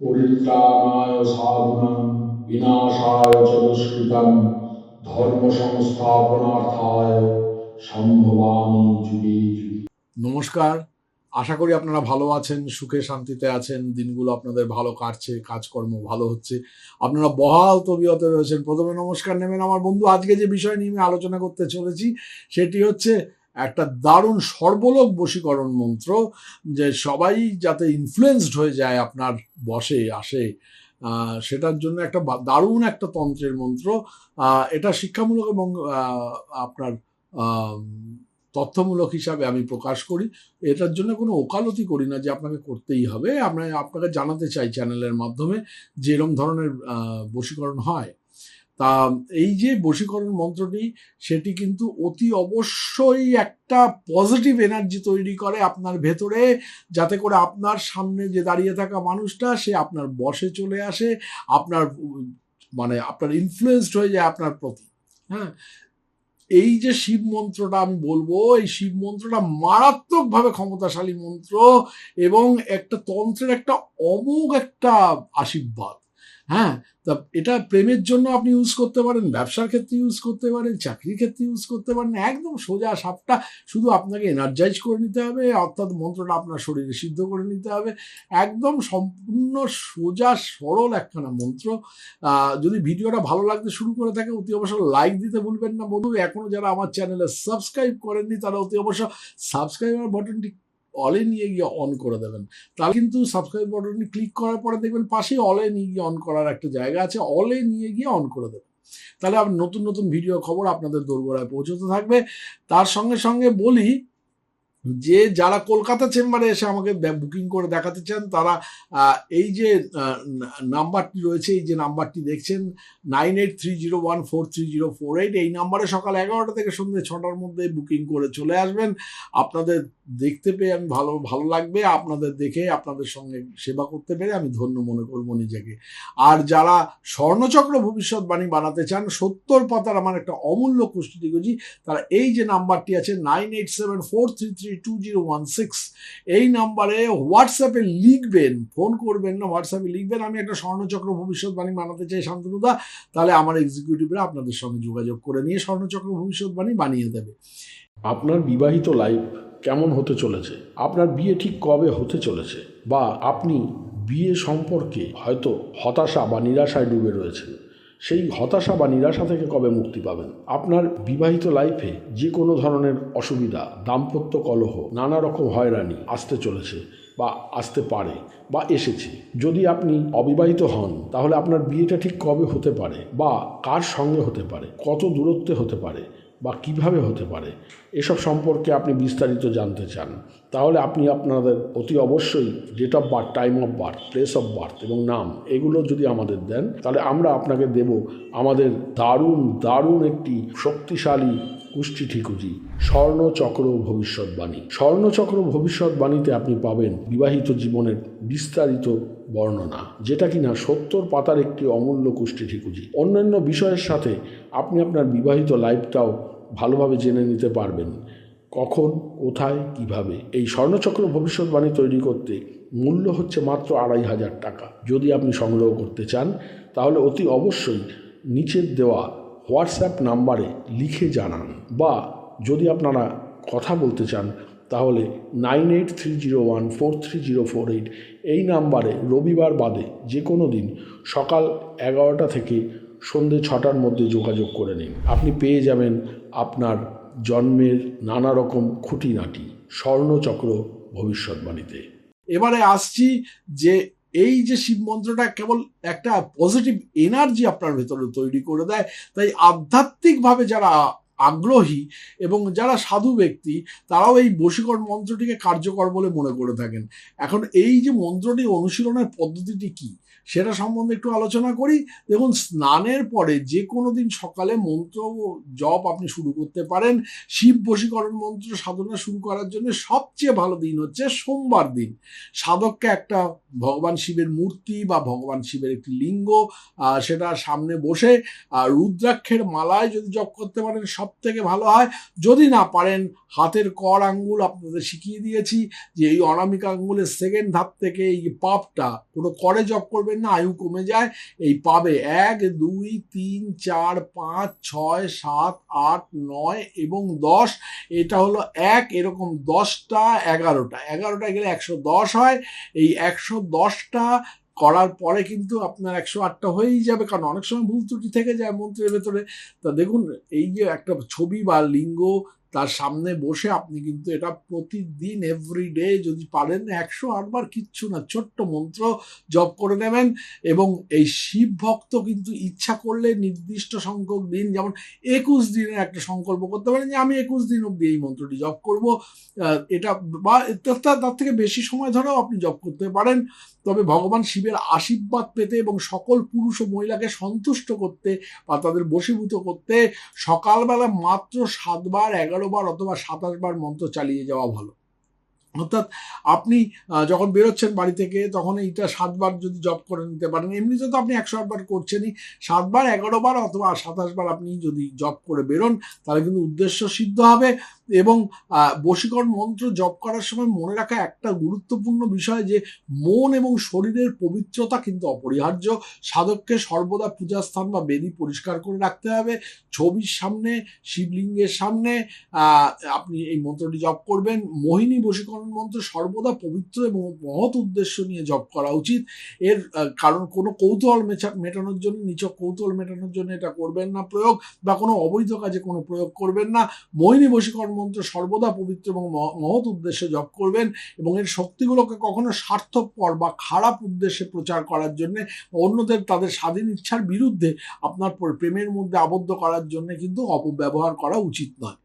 পরিত্রাণায় সাধুনাং বিনাশায় চ দুষ্কৃতং ধর্ম সংস্থাপনার্থায় সম্ভবামি যুগে। নমস্কার। আশা করি আপনারা ভালো আছেন, সুখে শান্তিতে আছেন, দিনগুলো আপনাদের ভালো কাটছে, কাজকর্ম ভালো হচ্ছে। আপনারা বহাল তবিয়তে রয়েছেন। প্রথমে নমস্কার নেবেন আমার বন্ধু। আজকে যে বিষয় নিয়ে আমি আলোচনা করতে চলেছি, সেটি হচ্ছে একটা দারুণ সর্বলোক বশীকরণ মন্ত্র যে সবাই যাতে ইনফ্লুয়েসড হয়ে যায় আপনার বসে, আসে সেটার জন্য একটা দারুণ একটা তন্ত্রের মন্ত্র। এটা শিক্ষামূলক এবং আপনার তথ্যমূলক হিসাবে আমি প্রকাশ করি। এটার জন্য কোনো ওকালতি করি না যে আপনাকে করতেই হবে। আমরা আপনাকে জানাতে চাই চ্যানেলের মাধ্যমে যে এরম ধরনের বশীকরণ হয়। তা এই যে বশীকরণ মন্ত্রটি, সেটি কিন্তু অতি অবশ্যই একটা পজিটিভ এনার্জি তৈরি করে আপনার ভেতরে, যাতে করে আপনার সামনে যে দাঁড়িয়ে থাকা মানুষটা, সে আপনার বসে চলে আসে, আপনার মানে আপনার ইনফ্লুয়েসড হয়ে যায় আপনার প্রতি। হ্যাঁ? এই যে শিব মন্ত্রটা আমি বলব, এই শিব মন্ত্রটা মারাত্মকভাবে ক্ষমতাশালী মন্ত্র এবং একটা তন্ত্রের একটা অমোঘ একটা আশীর্বাদ। হ্যাঁ তা এটা প্রেমের জন্য আপনি ইউজ করতে পারেন, ব্যবসার ক্ষেত্রে ইউজ করতে পারেন, চাকরির ক্ষেত্রে ইউজ করতে পারেন, একদম সোজা সাপটা শুধু আপনাকে এনার্জাইজ করে নিতে হবে, অর্থাৎ মন্ত্রটা আপনার শরীরে সিদ্ধ করে নিতে হবে, একদম সম্পূর্ণ সোজা সরল একখানা মন্ত্র। যদি ভিডিওটা ভালো লাগতে শুরু করে থাকে, অতি অবশ্য লাইক দিতে ভুলবেন না। বন্ধু এখনও যারা আমার চ্যানেলে সাবস্ক্রাইব করেননি, তারা অতি অবশ্য সাবস্ক্রাইবার বাটনটি অলে নিয়ে গিয়ে অন করে দেবেন। তাহলে কিন্তু সাবস্ক্রাইব বাটনে ক্লিক করার পরে দেখবেন পাশে অলে নিয়ে গিয়ে অন করার একটা জায়গা আছে। অলে নিয়ে গিয়ে অন করে দেবেন। তাহলে নতুন নতুন ভিডিও খবর আপনাদের দোরগোড়ায় পৌঁছতে থাকবে। তার সঙ্গে সঙ্গে বলি যে যারা কলকাতা চেম্বারে এসে আমাকে বুকিং করে দেখাতে চান, তারা এই যে নাম্বারটি রয়েছে, এই যে নাম্বারটি দেখছেন nine eight three zero one four three zero four eight এই নাম্বারে সকাল এগারোটা থেকে সন্ধ্যে ছটার মধ্যে বুকিং করে চলে আসবেন। আপনাদের দেখতে পেয়ে আমি ভালো ভালো লাগবে, আপনাদের দেখে আপনাদের সঙ্গে সেবা করতে পেরে আমি ধন্য মনে করব নিজেকে। আর যারা স্বর্ণচক্র ভবিষ্যৎবাণী বানাতে চান, সত্তর পাতার আমার একটা অমূল্য কুষ্টি তারা এই যে নাম্বারটি আছে nine eight seven four three three two zero one six এই নাম্বারে হোয়াটসঅ্যাপে লিখবেন ফোন করবেন না হোয়াটসঅ্যাপে লিখবেন, আমি একটা স্বর্ণচক্র ভবিষ্যৎবাণী বানাতে চাই শান্তনুদা তাহলে আমার এক্সিকিউটিভরা আপনাদের সঙ্গে যোগাযোগ করে নিয়ে স্বর্ণচক্র ভবিষ্যৎবাণী বানিয়ে দেবে। আপনার বিবাহিত লাইফ কেমন হতে চলেছে? আপনার বিয়ে ঠিক কবে হতে চলেছে? বা আপনি বিয়ে সম্পর্কে হয়তো হতাশা বা নিরাশায় ডুবে রয়েছেন। সেই হতাশা বা নিরাশা থেকে কবে মুক্তি পাবেন? আপনার বিবাহিত লাইফে যে কোনো ধরনের অসুবিধা, দাম্পত্য কলহ, নানা রকম হয়রানি আসতে চলেছে বা আসতে পারে বা এসেছে। যদি আপনি অবিবাহিত হন, তাহলে আপনার বিয়েটা ঠিক কবে হতে পারে বা কার সঙ্গে হতে পারে? কত দূরত্বে হতে পারে? বা কীভাবে হতে পারে, এসব সম্পর্কে আপনি বিস্তারিত জানতে চান, তাহলে আপনি আপনাদের অতি অবশ্যই date of birth time of birth place of birth এবং নাম এগুলো যদি আমাদের দেন, তাহলে আমরা আপনাকে দেব আমাদের দারুণ দারুণ একটি শক্তিশালী কুষ্টি ঠিকুজি স্বর্ণচক্র ভবিষ্যৎবাণী স্বর্ণচক্র ভবিষ্যৎবাণীতে আপনি পাবেন বিবাহিত জীবনের বিস্তারিত বর্ণনা, যেটা কিনা সত্তর পাতার একটি অমূল্য কুষ্টি ঠিকুজি অন্যান্য বিষয়ের সাথে আপনি আপনার বিবাহিত লাইফটাও ভালোভাবে জেনে নিতে পারবেন। কখন, কোথায়, কীভাবে? এই স্বর্ণচক্র ভবিষ্যৎবাণী তৈরি করতে মূল্য হচ্ছে মাত্র আড়াই হাজার টাকা। যদি আপনি সংগ্রহ করতে চান, তাহলে অতি অবশ্যই নিচের দেওয়া হোয়াটসঅ্যাপ নাম্বারে লিখে জানান। বা যদি আপনারা কথা বলতে চান, তাহলে nine eight three zero one four three zero four eight এই নাম্বারে রবিবার বাদে যে কোনো দিন সকাল এগারোটা থেকে সন্ধে ছটার মধ্যে যোগাযোগ করে নিন। আপনি পেয়ে যাবেন আপনার জন্মের নানা রকম খুঁটিনাটি, স্বর্ণচক্র ভবিষ্যৎবাণীতে। এবারে আসছি যে এই যে শিব মন্ত্রটা কেবল একটা পজিটিভ এনার্জি আপনার ভেতরে তৈরি করে দেয়, তাই আধ্যাত্মিকভাবে যারা আগ্রহী এবং যারা সাধু ব্যক্তি, তারাও এই বশীকরণ মন্ত্রটিকে কার্যকর বলে মনে করে থাকেন। এখন এই যে মন্ত্রটি অনুশীলনের পদ্ধতিটি কি? সেটা সম্বন্ধে একটু আলোচনা করি। দেখুন, স্নানের পরে যে কোনো দিন সকালে মন্ত্র জপ আপনি শুরু করতে পারেন। শিব বশীকরণ মন্ত্র সাধনা শুরু করার জন্য সবচেয়ে ভালো দিন হচ্ছে সোমবার দিন। সাধককে একটা ভগবান শিবের মূর্তি বা ভগবান শিবের একটি লিঙ্গ সেটা সামনে বসে আর রুদ্রাক্ষের মালায় যদি জপ করতে পারেন সব থেকে ভালো হয়। যদি না পারেন, হাতের কর আঙ্গুল আপনাদের শিখিয়ে দিয়েছি যে এই অনামিকা আঙ্গুলের সেকেন্ড ধাপ থেকে এই পাপটা কোনো করে জপ করবেন। না, আয়ু কমে যায়। এই পাবে এক, দুই, তিন, চার, পাঁচ, ছয়, সাত, আট, নয় এবং দশ। এটা হলো এক, এরকম দশটা, এগারোটা। এগারোটা গেলে একশো দশ হয়। এই একশো দশটা করার পরে কিন্তু আপনার একশো আটটা হয়েই যাবে। কারণ অনেক সময় ভুল ত্রুটি থেকে যায় মন্ত্রের ভেতরে। তা দেখুন, এই যে একটা ছবি বা লিঙ্গ তার সামনে বসে আপনি কিন্তু এটা প্রতিদিন এভরিডে যদি পারেন একশো আটবার কিচ্ছু না, ছোট্ট মন্ত্র জপ করে নেবেন এবং এই শিব ভক্ত কিন্তু ইচ্ছা করলে নির্দিষ্ট সংখ্যক দিন, যেমন একুশ দিনের একটা সংকল্প করতে পারেন যে আমি একুশ দিন অব্দি এই মন্ত্রটি জপ করব এটা বা তার থেকে বেশি সময় ধরেও আপনি জপ করতে পারেন। তবে ভগবান শিবের আশীর্বাদ পেতে এবং সকল পুরুষ ও মহিলাকে সন্তুষ্ট করতে বা তাদের বশীভূত করতে সকালবেলা মাত্র সাতবার এগারো বার অথবা সাতাশ বার মন্ত্র চালিয়ে যাওয়া ভালো। অর্থাৎ আপনি যখন বেরোচ্ছেন বাড়ি থেকে, তখন এইটা সাতবার যদি জব করে নিতে পারেন। এমনিতে তো আপনি একশো আটবার করছেনই। সাতবার এগারো বার অথবা সাতাশ বার আপনি যদি জব করে বেরোন, তাহলে কিন্তু উদ্দেশ্য সিদ্ধ হবে। এবং বশীকরণ মন্ত্র জপ করার সময় মনে রাখা একটা গুরুত্বপূর্ণ বিষয় যে, মন এবং শরীরের পবিত্রতা কিন্তু অপরিহার্য। সাধককে সর্বদা পূজাস্থান বা বেদি পরিষ্কার করে রাখতে হবে। ছবির সামনে, শিবলিঙ্গের সামনে আপনি এই মন্ত্রটি জপ করবেন। মোহিনী বশীকরণ মন্ত্র সর্বদা পবিত্র এবং মহৎ উদ্দেশ্য নিয়ে জপ করা উচিত। এর কারণ কোনো কৌতূহল মেটানোর জন্য, নিচক কৌতূহল মেটানোর জন্য এটা করবেন না প্রয়োগ বা কোনো অবৈধ কাজে কোনো প্রয়োগ করবেন না। মোহিনী বশীকরণ মন্ত্র সর্বদা পবিত্র এবং মহৎ উদ্দেশ্যে জপ করবেন এবং এর শক্তিগুলোকে কখনো স্বার্থপর বা খারাপ উদ্দেশ্যে প্রচার করার জন্য অন্যদের তাদের স্বাধীন ইচ্ছার বিরুদ্ধে আপনার প্রেমের মধ্যে আবদ্ধ করার জন্য কিন্তু অপব্যবহার করা উচিত নয়।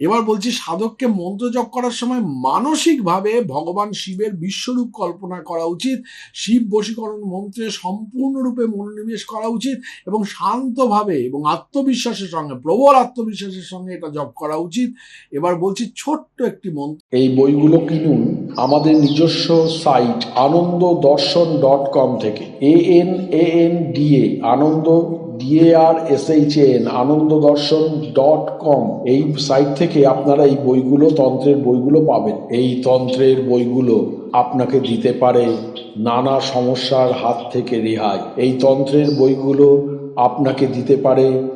এবার বলছি সাধককে মন্ত্র জপ করার সময় মানসিকভাবে ভগবান শিবের বিশ্বরূপ কল্পনা করা উচিত। শিব বশীকরণ মন্ত্রে সম্পূর্ণরূপে মনোনিবেশ করা উচিত এবং শান্তভাবে এবং আত্মবিশ্বাসের সঙ্গে, প্রবল আত্মবিশ্বাসের সঙ্গে এটা জপ করা উচিত। এবার বলছি ছোট্ট একটি মন্ত্র। এই বইগুলো কিনুন আমাদের নিজস্ব সাইট আনন্দ দর্শন ডট কম থেকে। A N A N D A Ananda H N Ananda Darshan dot com. এই সাইট থেকে আপনারা এই বইগুলো, তন্ত্রের বইগুলো পাবেন। এই তন্ত্রের বইগুলো আপনাকে দিতে পারে নানা সমস্যার হাত থেকে রেহাই। এই তন্ত্রের বইগুলো আপনাকে দিতে পারে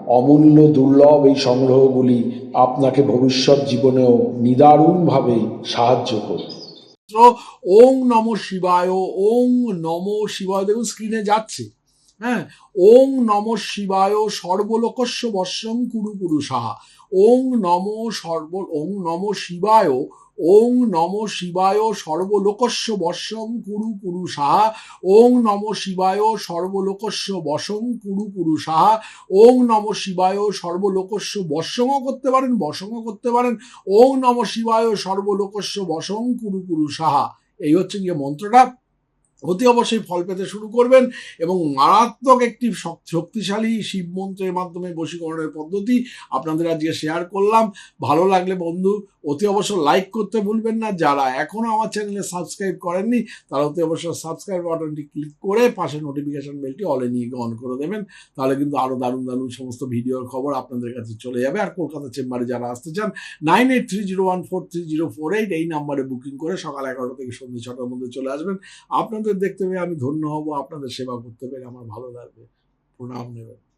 অমূল্য দুর্লভ এই সংগ্রহগুলি আপনাকে ভবিষ্যৎ জীবনেও নিদারুণভাবে সাহায্য করবে। ওং নম শিবায়, ওং নম শিবায়, দেখুন স্ক্রিনে যাচ্ছে। হ্যাঁ? ওং নম শিবায় সর্বলোকস্য বর্ষম কুরু সাহা ওং নম সর্ব, ওং নম শিবায়, ওং নম শিবায় সর্বলোকস্য বর্ষম কুরু সাহা ওং নম শিবায় সর্বলোকস্য বসং কুরু সাহা ওং নম শিবায় সর্বলোকস্য বর্ষমও করতে পারেন বসংও করতে পারেন। ওং নম শিবায় সর্বলোকস্য বসং কুরু সাহা এই হচ্ছে গিয়ে মন্ত্রটা। অতি অবশ্যই ফল পেতে শুরু করবেন এবং মারাত্মক একটি শক্তিশালী শিব মন্ত্রের মাধ্যমে বশীকরণের পদ্ধতি আপনাদের আজকে শেয়ার করলাম। ভালো লাগলে বন্ধু, অতি অবশ্য লাইক করতে ভুলবেন না। যারা এখনও আমার চ্যানেলে সাবস্ক্রাইব করেননি, তারা অতি অবশ্য সাবস্ক্রাইব বাটনটি ক্লিক করে পাশে নোটিফিকেশন বেলটি অলে নিয়ে অন করে দেবেন। তাহলে কিন্তু আরও দারুণ দারুণ সমস্ত ভিডিওর খবর আপনাদের কাছে চলে যাবে। আর কলকাতা চেম্বারে যারা আসতে চান nine eight three zero one four three zero four eight এই নাম্বারে বুকিং করে সকাল এগারোটা থেকে সন্ধ্যে ছটার মধ্যে চলে আসবেন। আপনাদের দেখতে পেয়ে আমি ধন্য হব আপনাদের সেবা করতে পেরে আমার ভালো লাগবে। প্রণাম নেবেন।